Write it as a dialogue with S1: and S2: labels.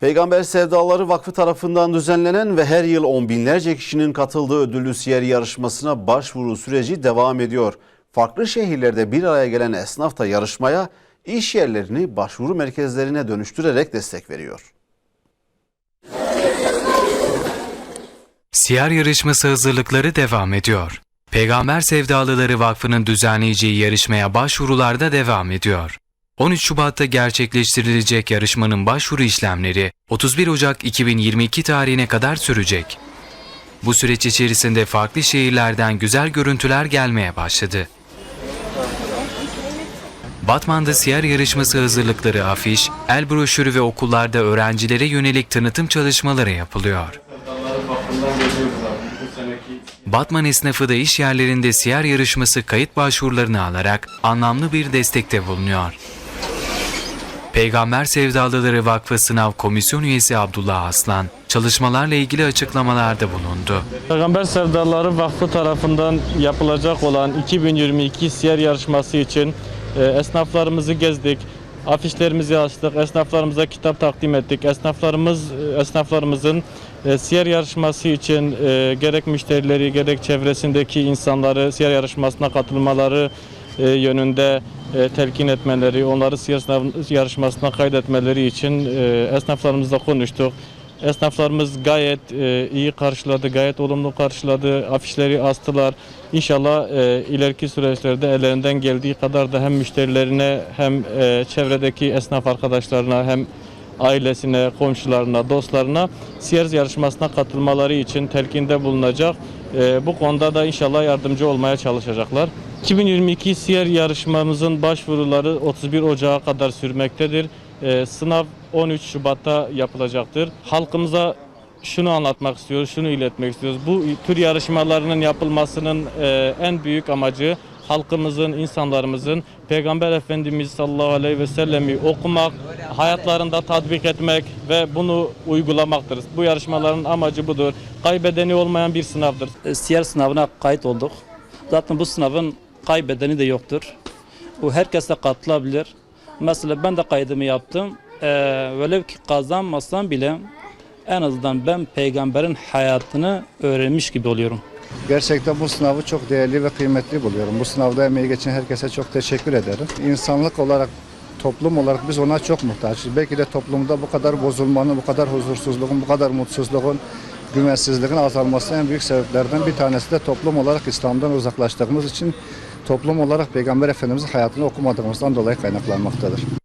S1: Peygamber Sevdaları Vakfı tarafından düzenlenen ve her yıl on binlerce kişinin katıldığı ödüllü siyer yarışmasına başvuru süreci devam ediyor. Farklı şehirlerde bir araya gelen esnaf da yarışmaya iş yerlerini başvuru merkezlerine dönüştürerek destek veriyor.
S2: Siyer yarışması hazırlıkları devam ediyor. Peygamber Sevdalıları Vakfı'nın düzenleyeceği yarışmaya başvurular da devam ediyor. 13 Şubat'ta gerçekleştirilecek yarışmanın başvuru işlemleri 31 Ocak 2022 tarihine kadar sürecek. Bu süreç içerisinde farklı şehirlerden güzel görüntüler gelmeye başladı. Batman'da siyer yarışması hazırlıkları afiş, el broşürü ve okullarda öğrencilere yönelik tanıtım çalışmaları yapılıyor. Batman esnafı da iş yerlerinde siyer yarışması kayıt başvurularını alarak anlamlı bir destekte bulunuyor. Peygamber Sevdalıları Vakfı Sınav Komisyon Üyesi Abdullah Aslan, çalışmalarla ilgili açıklamalarda bulundu.
S3: Peygamber Sevdaları Vakfı tarafından yapılacak olan 2022 siyer yarışması için e, esnaflarımızı gezdik. Afişlerimizi açtık, esnaflarımıza kitap takdim ettik. Esnaflarımız e, esnaflarımızın e, siyer yarışması için e, gerek müşterileri gerek çevresindeki insanları siyer yarışmasına katılmaları yönünde e, telkin etmeleri, onları sınav- yarışmasına kaydetmeleri için e, esnaflarımızla konuştuk. Esnaflarımız gayet e, iyi karşıladı, gayet olumlu karşıladı. Afişleri astılar. İnşallah e, ileriki süreçlerde ellerinden geldiği kadar da hem müşterilerine hem e, çevredeki esnaf arkadaşlarına hem ailesine, komşularına, dostlarına siyer yarışmasına katılmaları için telkinde bulunacak. E, bu konuda da inşallah yardımcı olmaya çalışacaklar. 2022 siyer yarışmamızın başvuruları 31 Ocağı kadar sürmektedir. E, sınav 13 Şubat'ta yapılacaktır. Halkımıza şunu anlatmak istiyoruz, şunu iletmek istiyoruz. Bu tür yarışmalarının yapılmasının e, en büyük amacı halkımızın, insanlarımızın Peygamber Efendimiz sallallahu aleyhi ve sellemi okumak, hayatlarında tatbik etmek ve bunu uygulamaktır. Bu yarışmaların amacı budur. Kaybedeni olmayan bir sınavdır.
S4: E, siyer sınavına kayıt olduk. Zaten bu sınavın kaybedeni de yoktur. Bu herkes de katılabilir. Mesela ben de kaydımı yaptım. Ee, velev ki kazanmasam bile en azından ben peygamberin hayatını öğrenmiş gibi oluyorum.
S5: Gerçekten bu sınavı çok değerli ve kıymetli buluyorum. Bu sınavda emeği geçen herkese çok teşekkür ederim. İnsanlık olarak, toplum olarak biz ona çok muhtaçız. Belki de toplumda bu kadar bozulmanın, bu kadar huzursuzluğun, bu kadar mutsuzluğun, güvensizliğin azalması en büyük sebeplerden bir tanesi de toplum olarak İslam'dan uzaklaştığımız için toplum olarak Peygamber Efendimiz'in hayatını okumadığımızdan dolayı kaynaklanmaktadır.